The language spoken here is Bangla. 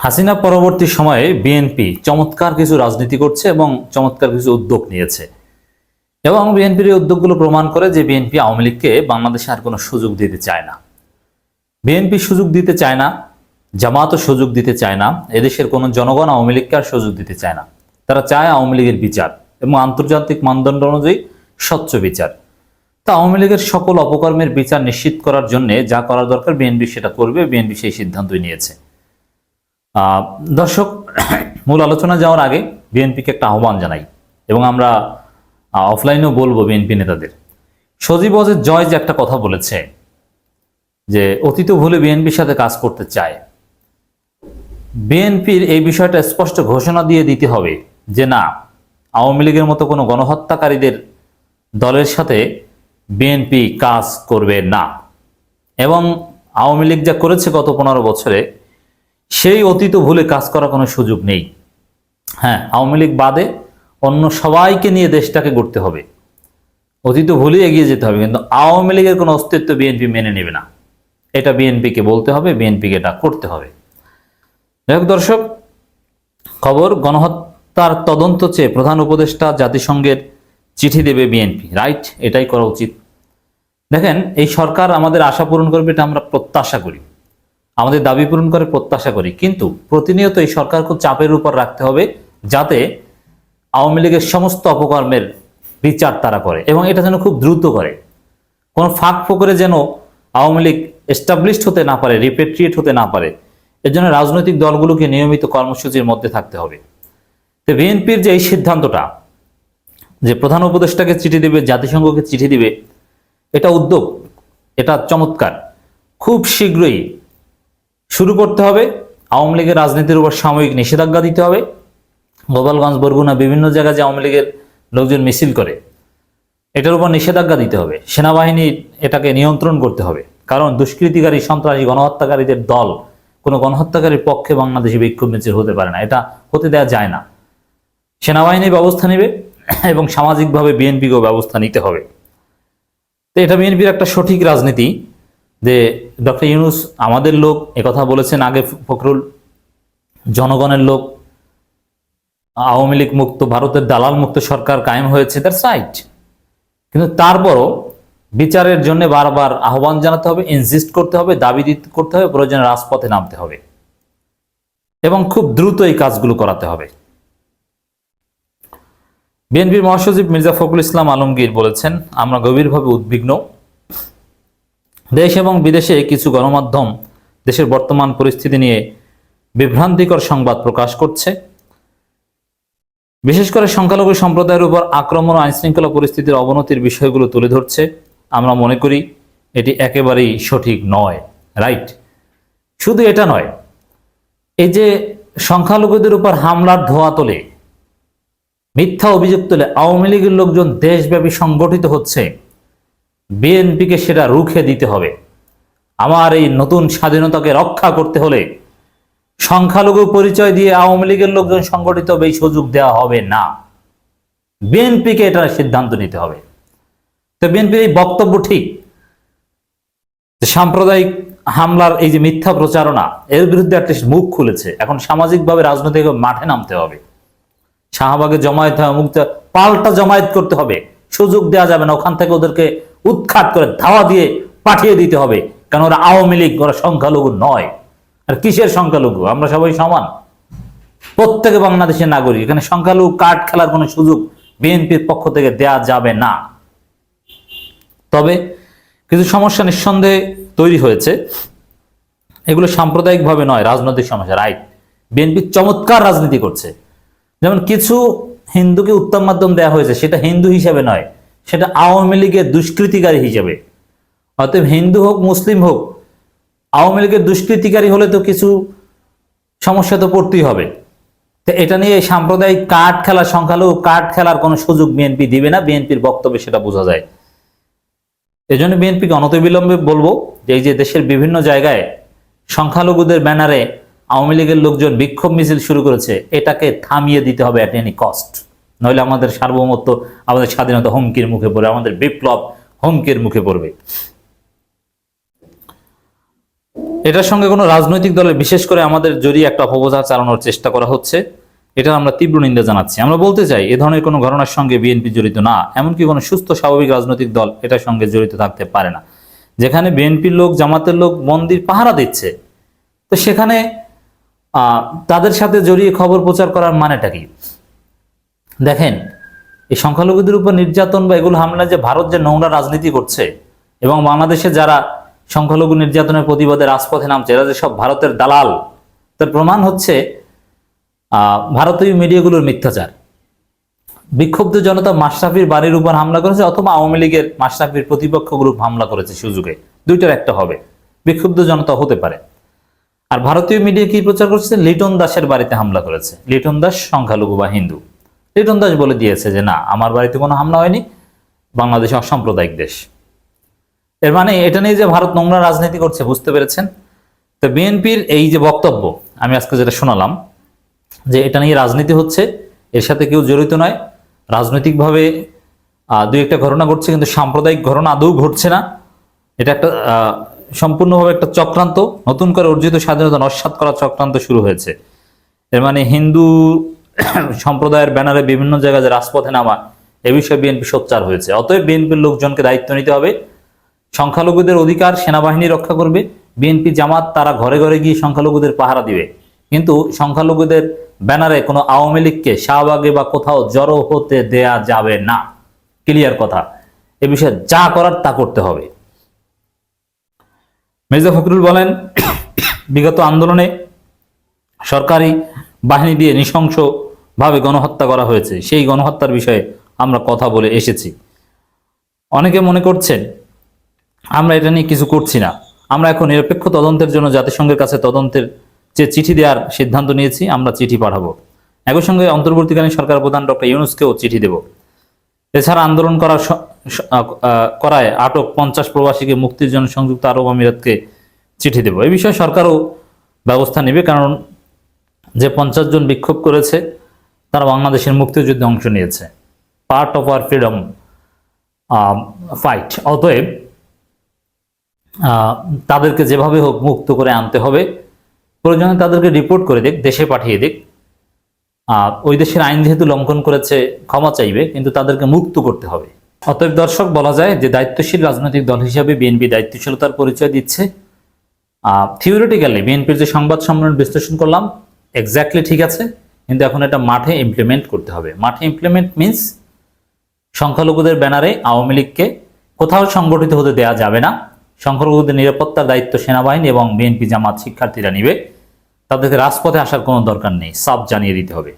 হাসিনা পরবর্তী সময়ে বিএনপি চমৎকার কিছু রাজনীতি করছে এবং চমৎকার কিছু উদ্যোগ নিয়েছে। এবং বিএনপির এই উদ্যোগগুলো প্রমাণ করে যে বিএনপি আওয়ামী লীগকে বাংলাদেশে আর কোনো সুযোগ দিতে চায় না। বিএনপি সুযোগ দিতে চায় না, জামাতও সুযোগ দিতে চায় না, এদেশের কোনো জনগণ আওয়ামী লীগকে আর সুযোগ দিতে চায় না। তারা চায় আওয়ামী লীগের বিচার এবং আন্তর্জাতিক মানদণ্ড অনুযায়ী স্বচ্ছ বিচার। তা আওয়ামী লীগের সকল অপকর্মের বিচার নিশ্চিত করার জন্য যা করার দরকার বিএনপি সেটা করবে বিএনপি সেই সিদ্ধান্তই নিয়েছে। দর্শক, মূল আলোচনা যাওয়ার আগে বিএনপিকে একটা আহ্বান জানাই এবং আমরা অফলাইনেও বলব বিএনপি নেতাদের। সজীব অজের জয় যে একটা কথা বলেছে, যে অতীত ভুলে বিএনপির সাথে কাজ করতে চায়। বিএনপির এই বিষয়টা স্পষ্ট ঘোষণা দিয়ে দিতে হবে যে না, আওয়ামী লীগের মতো কোনো গণহত্যাকারীদের দলের সাথে বিএনপি কাজ করবে না। এবং আওয়ামী লীগ যা করেছে গত পনেরো বছরে সেই অতীত ভুলে কাজ করার কোনো সুযোগ নেই। হ্যাঁ আওয়ামী লীগ বাদে অন্য সবাইকে নিয়ে দেশটাকে গড়তে হবে। অতীত ভুলে এগিয়ে যেতে হবে, কিন্তু আওয়ামী লীগের কোনো অস্তিত্ব বিএনপি মেনে নেবে না। এটা বিএনপিকে বলতে হবে, বিএনপিকে এটা করতে হবে। যাই দর্শক, খবর, গণহত্যার তদন্ত চেয়ে প্রধান উপদেষ্টা জাতিসংঘের চিঠি দেবে বিএনপি। রাইট, এটাই করা উচিত। দেখেন, এই সরকার আমাদের আশা পূরণ করবে, এটা আমরা প্রত্যাশা করি। আমাদের দাবি পূরণ করে প্রত্যাশা করি। কিন্তু প্রতিনিয়ত এই সরকারকে চাপের উপর রাখতে হবে যাতে আওয়ামী লীগের সমস্ত অপকর্মের বিচার তারা করে এবং এটা যেন খুব দ্রুত করে। কোনো ফাঁক ফোকরে যেন আওয়ামী লীগ এস্টাবলিশড হতে না পারে রিপেট্রিয়েট হতে না পারে এর জন্য রাজনৈতিক দলগুলোকে নিয়মিত কর্মসূচির মধ্যে থাকতে হবে। তো বিএনপির যে এই সিদ্ধান্তটা, যে প্রধান উপদেষ্টাকে চিঠি দিবে, জাতিসংঘকে চিঠি দিবে, এটা উদ্যোগ, এটা চমৎকার। খুব শীঘ্রই শুরু করতে হবে। আওয়ামী লীগের রাজনীতির উপর সাময়িক নিষেধাজ্ঞা দিতে হবে। গোপালগঞ্জ, বরগুনা বিভিন্ন জায়গায় যে আওয়ামী লীগের লোকজন মিছিল করে, এটার উপর নিষেধাজ্ঞা দিতে হবে। সেনাবাহিনী এটাকে নিয়ন্ত্রণ করতে হবে। কারণ দুষ্কৃতিকারী, সন্ত্রাসী, গণহত্যাকারীদের দল কোনো গণহত্যাকারীর পক্ষে বাংলাদেশে বিক্ষোভ মিছিল হতে পারে না। এটা হতে দেওয়া যায় না। সেনাবাহিনী ব্যবস্থা নেবে এবং সামাজিকভাবে বিএনপিকেও ব্যবস্থা নিতে হবে। তো এটা বিএনপির একটা সঠিক রাজনীতি। যে ডক্টর ইউনুস আমাদের লোক একথা বলেছেন আগে ফখরুল, জনগণের লোক, আওয়ামী লীগ মুক্ত, ভারতের দালাল মুক্ত সরকার কায়েম হয়েছে দ্যাটস সাইট কিন্তু তারপরও বিচারের জন্য বারবার আহ্বান জানাতে হবে ইনসিস্ট করতে হবে, দাবি দিতে করতে হবে, প্রয়োজনে রাজপথে নামতে হবে। এবং খুব দ্রুত এই কাজগুলো করাতে হবে। বিএনপির মহাসচিব মির্জা ফখরুল ইসলাম আলমগীর বলেছেন, আমরা গভীরভাবে উদ্বিগ্ন। দেশ এবং বিদেশে কিছু গণমাধ্যম দেশের বর্তমান পরিস্থিতি নিয়ে বিভ্রান্তিকর সংবাদ প্রকাশ করছে। বিশেষ করে সংখ্যালঘু সম্প্রদায়ের উপর আক্রমণ ও আইনশৃঙ্খলা পরিস্থিতির অবনতির বিষয়গুলো তুলে ধরছে। আমরা মনে করি এটি একেবারেই সঠিক নয়, রাইট? শুধু এটা নয়, এই যে সংখ্যালঘুদের উপর হামলার ধোয়া তোলে, মিথ্যা অভিযোগ তুলে আওয়ামী লীগের লোকজন দেশব্যাপী সংগঠিত হচ্ছে বিএনপিকে সেটা রুখে দিতে হবে। আমার এই নতুন স্বাধীনতাকে রক্ষা করতে হলে সংখ্যালঘু পরিচয় দিয়ে আওয়ামী লীগের লোকজন সংগঠিত হবে এই সুযোগ দেওয়া হবে না। বিএনপিকে এটার সিদ্ধান্ত নিতে হবে। তো বিএনপির এই বক্তব্য ঠিক। সাম্প্রদায়িক হামলার এই যে মিথ্যা প্রচারণা, এর বিরুদ্ধে একটা মুখ খুলেছে। এখন সামাজিকভাবে রাজনৈতিক মাঠে নামতে হবে। শাহবাগে জমায়েত হয় মুক্ত পাল্টা জমায়েত করতে হবে। সুযোগ দেওয়া যাবে না। ওখান থেকে ওদেরকে উৎখাত করে ধাওয়া দিয়ে পাঠিয়ে দিতে হবে। কারণ ওরা আওয়ামী লীগ, ওরা সংখ্যালঘু নয়। আর কিসের সংখ্যালঘু? আমরা সবাই সমান। প্রত্যেকে বাংলাদেশের নাগরিক। এখানে সংখ্যালঘু কার্ড খেলার কোনো সুযোগ বিএনপির পক্ষ থেকে দেয়া যাবে না। তবে কিছু সমস্যা নিঃসন্দেহে তৈরি হয়েছে। এগুলো সাম্প্রদায়িকভাবে নয়, রাজনৈতিক সমস্যা, রাইট? বিএনপি চমৎকার রাজনীতি করছে। যেমন কিছু হিন্দুকে উত্তম মাধ্যম দেওয়া হয়েছে, সেটা হিন্দু হিসাবে নয়। সেটা আওয়ামী লীগের দুষ্কৃতিকারী হিসেবে। অতএব হিন্দু হোক, মুসলিম হোক, আওয়ামী লীগের দুষ্কৃতিকারী হলে তো কিছু সমস্যা তো পড়তেই হবে। তো এটা নিয়ে সাম্প্রদায়িক কার্ড খেলা সংখ্যালঘু কার্ড খেলার কোনো সুযোগ বিএনপি দিবে না, বিএনপির বক্তব্যে সেটা বোঝা যায়। এজন্য বিএনপিকে অনতিবিলম্বে বলব যে এই যে দেশের বিভিন্ন জায়গায় সংখ্যালঘুদের ব্যানারে আওয়ামী লীগের লোকজন বিক্ষোভ মিছিল শুরু করেছে, এটাকে থামিয়ে দিতে হবে অ্যাট এনি কস্ট নইলে আমাদের সার্বভৌমত্ব, আমাদের স্বাধীনতা হুমকির মুখে পড়বে, আমাদের বিপ্লব হুমকির মুখে পড়বে। এটার সঙ্গে কোনো রাজনৈতিক দলের, বিশেষ করে আমাদের জড়িয়ে একটা অপপ্রচার চালানোর চেষ্টা করা হচ্ছে এটা আমরা তীব্র নিন্দা জানাচ্ছি। আমরা বলতে চাই, এ ধরনের কোনো ঘটনার সঙ্গে বিএনপি জড়িত না, এমনকি কোনো সুস্থ, স্বাভাবিক রাজনৈতিক দল এটার সঙ্গে জড়িত থাকতে পারে না। যেখানে বিএনপির লোক, জামাতের লোক মন্দির পাহারা দিচ্ছে, তো সেখানে তাদের সাথে জড়িয়ে খবর প্রচার করার মানেটা কি? দেখেন, এই সংখ্যালঘুদের উপর নির্যাতন বা এগুলো হামলা যে ভারত যে নোংরা রাজনীতি করছে এবং বাংলাদেশে যারা সংখ্যালঘু নির্যাতনের প্রতিবাদে রাজপথে নামছে, এরা যে সব ভারতের দালাল, তার প্রমাণ হচ্ছে ভারতীয় মিডিয়াগুলোর মিথ্যাচার। বিক্ষুব্ধ জনতা মাশরাফির বাড়ির উপর হামলা করেছে অথবা আওয়ামী লীগের মাশরাফির প্রতিপক্ষ গ্রুপ হামলা করেছে সুযোগে। দুইটার একটা হবে, বিক্ষুব্ধ জনতা হতে পারে। আর ভারতীয় মিডিয়া কি প্রচার করছে? লিটন দাসের বাড়িতে হামলা করেছে। লিটন দাস সংখ্যালঘু বা হিন্দু। লিটন দাস বলে দিয়েছে যে, না, আমার বাড়িতে কোনো হামলা হয়নি। বাংলাদেশ অসাম্প্রদায়িক দেশ। এর মানে এটা নিয়ে যে ভারত নোংরা রাজনীতি করছে, বুঝতে পেরেছেন? তো বিএনপির এই যে বক্তব্য, আমি আজকে যেটা শোনালাম, যে এটা নিয়ে রাজনীতি হচ্ছে, এর সাথে কেউ জড়িত নয়। রাজনৈতিকভাবে দু একটা ঘটনা ঘটছে, কিন্তু সাম্প্রদায়িক ঘটনা আদৌ ঘটছে না। এটা একটা সম্পূর্ণভাবে একটা চক্রান্ত, নতুন করে অর্জিত স্বাধীনতা নস্বাত করা চক্রান্ত শুরু হয়েছে। এর মানে হিন্দু সম্প্রদায়ের ব্যানারে বিভিন্ন জায়গায় যে রাজপথে নামা, এ বিষয়ে বিএনপি সোচ্চার হয়েছে। অতএব বিএনপির লোকজনকে দায়িত্ব নিতে হবে। সংখ্যালঘুদের অধিকার সেনাবাহিনী রক্ষা করবে। বিএনপি জামাত তারা ঘরে ঘরে গিয়ে সংখ্যালঘুদের পাহারা দিবে। কিন্তু সংখ্যালঘুদের ব্যানারে কোনো আওয়ামী লীগকে শাহবাগে বা কোথাও জড়ো হতে দেয়া যাবে না। ক্লিয়ার কথা। এ বিষয়ে যা করার তা করতে হবে। মির্জা ফখরুল বলেন, বিগত আন্দোলনে সরকারি বাহিনী দিয়ে নৃশংসভাবে গণহত্যা করা হয়েছে, সেই গণহত্যার বিষয়ে আমরা কথা বলে এসেছি। অনেকে মনে করছেন, আমরা এটা নিয়ে কিছু করছি না। আমরা এখন নিরপেক্ষ তদন্তের জন্য জাতিসংঘের কাছে তদন্তের যে চিঠি দেওয়ার সিদ্ধান্ত নিয়েছি, আমরা চিঠি পাঠাবো। একই সঙ্গে অন্তর্বর্তীকালীন সরকার প্রধান ডক্টর ইউনুসকেও চিঠি দেব। এছাড়া আন্দোলন করার করায় আটক পঞ্চাশ প্রবাসীকে মুক্তির জন্য সংযুক্ত আরব আমিরাতকে চিঠি দেব। এই বিষয়ে সরকারও ব্যবস্থা নেবে, কারণ যে পঞ্চাশ জন বিক্ষোভ করেছে তারা বাংলাদেশের মুক্তিযুদ্ধে অংশ নিয়েছে। Part of our freedom fight অতএব তাদেরকে যেভাবে হোক মুক্ত করে আনতে হবে। প্রয়োজনে তাদেরকে রিপোর্ট করে দিক, দেশে পাঠিয়ে দিক। ওই দেশের আইন যেহেতু লঙ্ঘন করেছে, ক্ষমা চাইবে, কিন্তু তাদেরকে মুক্ত করতে হবে। অতএব দর্শক, বলা যায় যে দায়িত্বশীল রাজনৈতিক দল হিসাবে বিএনপি দায়িত্বশীলতার পরিচয় দিচ্ছে। থিওরিটিক্যালি বিএনপির যে সংবাদ সম্মেলন বিশ্লেষণ করলাম এক্স্যাক্টলি ঠিক আছে। কিন্তু এখন এটা মাঠে ইমপ্লিমেন্ট করতে হবে। মাঠে ইমপ্লিমেন্ট মিনস সংখ্যালঘুদের ব্যানারে আওয়ামী লীগকে কোথাও সংগঠিত হতে দেওয়া যাবে না। সংখ্যালঘুদের নিরাপত্তার দায়িত্ব সেনাবাহিনী এবং বিএনপি জামাত শিক্ষার্থীরা নিবে। তাদেরকে রাজপথে আসার কোনো দরকার নেই। সাফ জানিয়ে দিতে হবে।